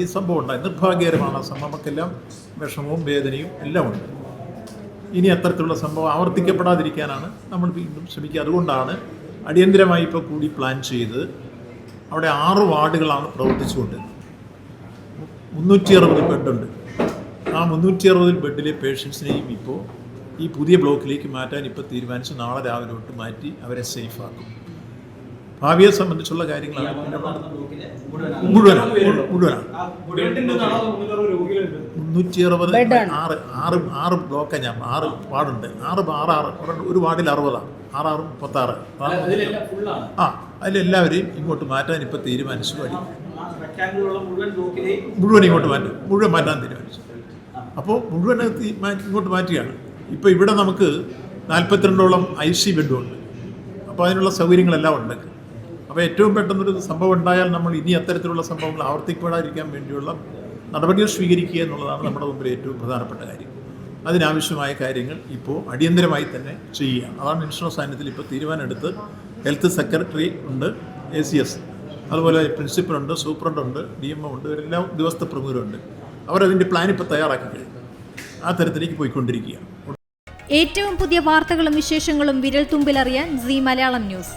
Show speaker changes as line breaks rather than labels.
ഈ സംഭവം ഉണ്ടായി നിർഭാഗ്യകരമാണ് ആ സംഭവം. നമുക്കെല്ലാം വിഷമവും വേദനയും എല്ലാം ഉണ്ട്. ഇനി അത്തരത്തിലുള്ള സംഭവം ആവർത്തിക്കപ്പെടാതിരിക്കാനാണ് നമ്മൾ വീണ്ടും ശ്രമിക്കുക. അതുകൊണ്ടാണ് അടിയന്തിരമായി ഇപ്പോൾ കൂടി പ്ലാൻ ചെയ്ത് അവിടെ ആറ് വാർഡുകളാണ് പ്രവർത്തിച്ചുകൊണ്ടിരുന്നത്. മുന്നൂറ്റി അറുപത് ബെഡുണ്ട്. ആ മുന്നൂറ്റി അറുപത് ബെഡിലെ പേഷ്യൻസിനെയും ഇപ്പോൾ ഈ പുതിയ ബ്ലോക്കിലേക്ക് മാറ്റാൻ ഇപ്പോൾ തീരുമാനിച്ച് നാളെ രാവിലെ തൊട്ട് മാറ്റി അവരെ സേഫ് ആക്കും. ഭാവിയെ സംബന്ധിച്ചുള്ള കാര്യങ്ങളാണ്. പിന്നെ മുഴുവനാണ്. മുഴുവനാണ് മുന്നൂറ്റി അറുപത് ആറ് ആറ് ആറ് ബ്ലോക്കാണ് ഞാൻ. ആറ് വാർഡുണ്ട്. ആറ് ആറ് ആറ്. ഒരു വാർഡിൽ അറുപതാണ് ആറാറ് മുപ്പത്താറ് ആ അതിലെല്ലാവരെയും ഇങ്ങോട്ട് മാറ്റാൻ ഇപ്പോൾ തീരുമാനിച്ചു. വഴി
മുഴുവൻ
ഇങ്ങോട്ട് മാറ്റും. മുഴുവൻ മാറ്റാൻ തീരുമാനിച്ചു. അപ്പോൾ മുഴുവൻ ഇങ്ങോട്ട് മാറ്റുകയാണ്. ഇപ്പോൾ ഇവിടെ നമുക്ക് നാൽപ്പത്തിരണ്ടോളം ഐ സി ബെഡുണ്ട്. അപ്പോൾ അതിനുള്ള സൗകര്യങ്ങളെല്ലാം ഉണ്ട്. അപ്പോൾ ഏറ്റവും പെട്ടെന്നൊരു സംഭവം ഉണ്ടായാൽ നമ്മൾ ഇനി അത്തരത്തിലുള്ള സംഭവങ്ങൾ ആവർത്തിക്കപ്പെടാതിരിക്കാൻ വേണ്ടിയുള്ള നടപടികൾ സ്വീകരിക്കുക എന്നുള്ളതാണ് നമ്മുടെ മുമ്പിൽ ഏറ്റവും പ്രധാനപ്പെട്ട കാര്യം. അതിനാവശ്യമായ കാര്യങ്ങൾ ഇപ്പോൾ അടിയന്തരമായി തന്നെ ചെയ്യുക അതാണ് ഇൻഷുറൻസ് സാന്നിധ്യത്തിൽ ഇപ്പോൾ തീരുമാനമെടുത്ത് ഹെൽത്ത് സെക്രട്ടറി ഉണ്ട് എ സി എസ് അതുപോലെ പ്രിൻസിപ്പലുണ്ട് സൂപ്രണ്ടുണ്ട് ഡി എം ഒ ഉണ്ട് ഇവരെല്ലാം ദിവസത്തെ പ്രമുഖരുണ്ട്. അവരതിന്റെ പ്ലാൻ ഇപ്പോൾ തയ്യാറാക്കി കഴിഞ്ഞു. ആ തരത്തിലേക്ക് പോയിക്കൊണ്ടിരിക്കുകയാണ്.
ഏറ്റവും പുതിയ വാർത്തകളും വിശേഷങ്ങളും വിരൽ തുമ്പിലറിയാൻ സി മലയാളം ന്യൂസ്.